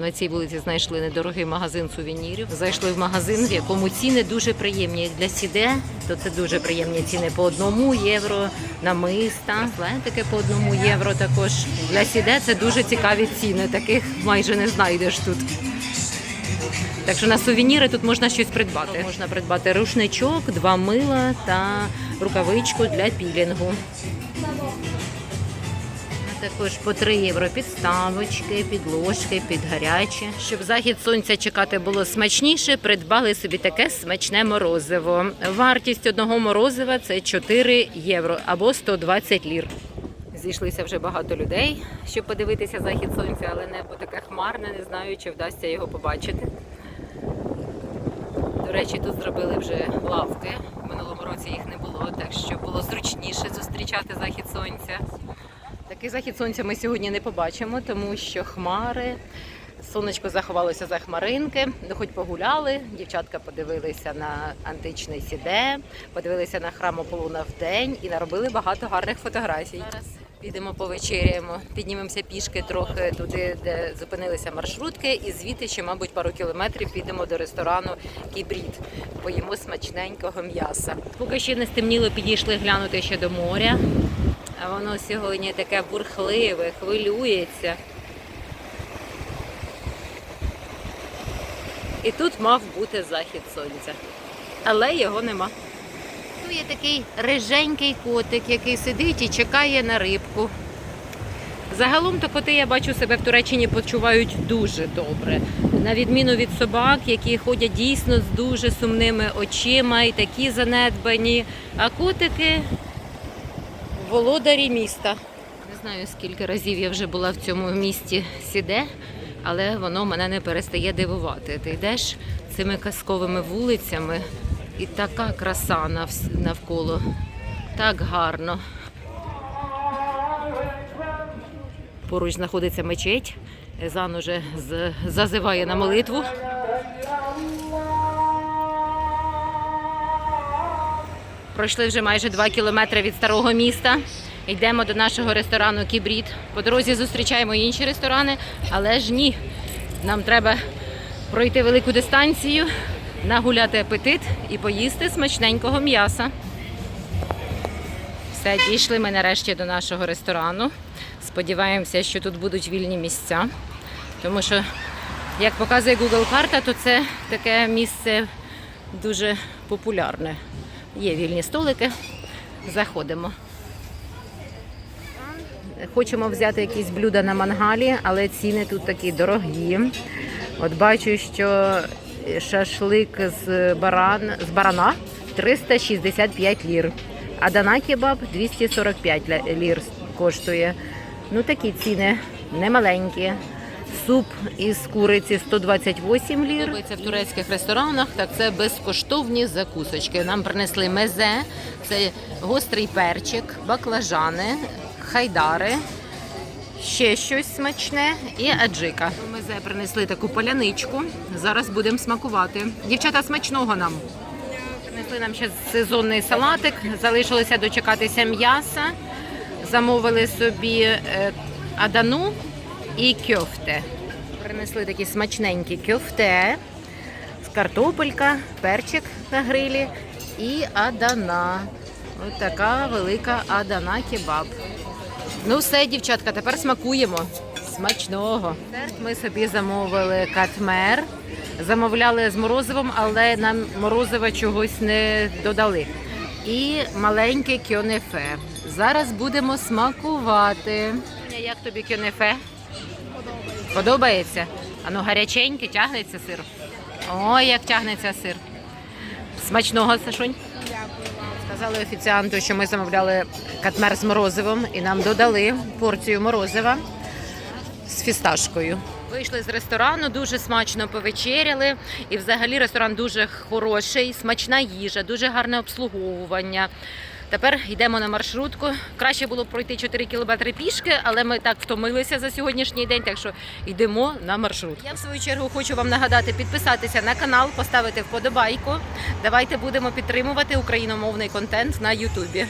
на цій вулиці знайшли недорогий магазин сувенірів. Зайшли в магазин, в якому ціни дуже приємні. Як Для сіде, то це дуже приємні ціни по одному євро, намиста, лентики по одному євро. Також для сіде це дуже цікаві ціни. Таких майже не знайдеш тут. Так що на сувеніри тут можна щось придбати. Можна придбати рушничок, два мила та рукавичку для пілінгу. Також по 3 євро підставочки, підложки, підгарячі. Щоб захід сонця чекати було смачніше, придбали собі таке смачне морозиво. Вартість одного морозива це 4 євро або 120 лір. Зійшлися вже багато людей, щоб подивитися захід сонця, але небо таке хмарне, не знаю, чи вдасться його побачити. До речі, тут зробили вже лавки. В минулому році їх не було, так що було зручніше зустрічати захід сонця. Такий захід сонця ми сьогодні не побачимо, тому що хмари. Сонечко заховалося за хмаринки. Ну, хоч погуляли. Дівчатка подивилися на античний сіде, подивилися на храм Аполлона в день і наробили багато гарних фотографій. Зараз підемо повечеряємо, піднімемося пішки трохи туди, де зупинилися маршрутки, і звідти ще, мабуть, пару кілометрів підемо до ресторану Кібрід. Поїмо смачненького м'яса. Поки ще не стемніло, підійшли глянути ще до моря. А воно сьогодні таке бурхливе, хвилюється. І тут мав бути захід сонця. Але його нема. Тут є такий риженький котик, який сидить і чекає на рибку. Загалом то коти, я бачу, себе в Туреччині почувають дуже добре. На відміну від собак, які ходять дійсно з дуже сумними очима і такі занедбані. А котики володарі міста. Не знаю, скільки разів я вже була в цьому місті Сіде, але воно мене не перестає дивувати. Ти йдеш цими казковими вулицями, і така краса навколо. Так гарно. Поруч знаходиться мечеть. Езан уже зазиває на молитву. Пройшли вже майже 2 кілометри від старого міста. Йдемо до нашого ресторану Кібрід. По дорозі зустрічаємо інші ресторани, але ж ні. Нам треба пройти велику дистанцію, нагуляти апетит і поїсти смачненького м'яса. Все, дійшли ми нарешті до нашого ресторану. Сподіваємося, що тут будуть вільні місця. Тому що, як показує Google карта, то це таке місце дуже популярне. Є вільні столики. Заходимо. Хочемо взяти якісь блюда на мангалі, але ціни тут такі дорогі. От бачу, що шашлик з, баран, з барана 365 лір, а дана кебаб 245 ля- лір коштує. Ну такі ціни немаленькі. Суп із куриці 128 лір. Це в турецьких ресторанах, так це безкоштовні закусочки. Нам принесли мезе, це гострий перчик, баклажани, хайдари, ще щось смачне і аджика. Мезе принесли таку поляничку. Зараз будемо смакувати. Дівчата, смачного нам. Принесли нам ще сезонний салатик, залишилося дочекатися м'яса. Замовили собі е, адану і кьофте. Принесли такі смачненькі кьофте, картопелька, перчик на грилі і адана. Ось така велика адана кебаб. Ну все, дівчатка, тепер смакуємо. Смачного. Ми собі замовили катмер, замовляли з морозивом, але нам морозива чогось не додали. І маленьке кьонефе. Зараз будемо смакувати. Як тобі кьонефе? Подобається? А ну гаряченький, тягнеться сир. Ой, як тягнеться сир. Смачного, Сашунь. Сказали офіціанту, що ми замовляли катмер з морозивом і нам додали порцію морозива з фісташкою. Вийшли з ресторану, дуже смачно повечеряли. І взагалі ресторан дуже хороший, смачна їжа, дуже гарне обслуговування. Тепер йдемо на маршрутку. Краще було пройти 4 кілометри пішки, але ми так втомилися за сьогоднішній день, так що йдемо на маршрут. Я в свою чергу хочу вам нагадати підписатися на канал, поставити вподобайку. Давайте будемо підтримувати україномовний контент на Ютубі.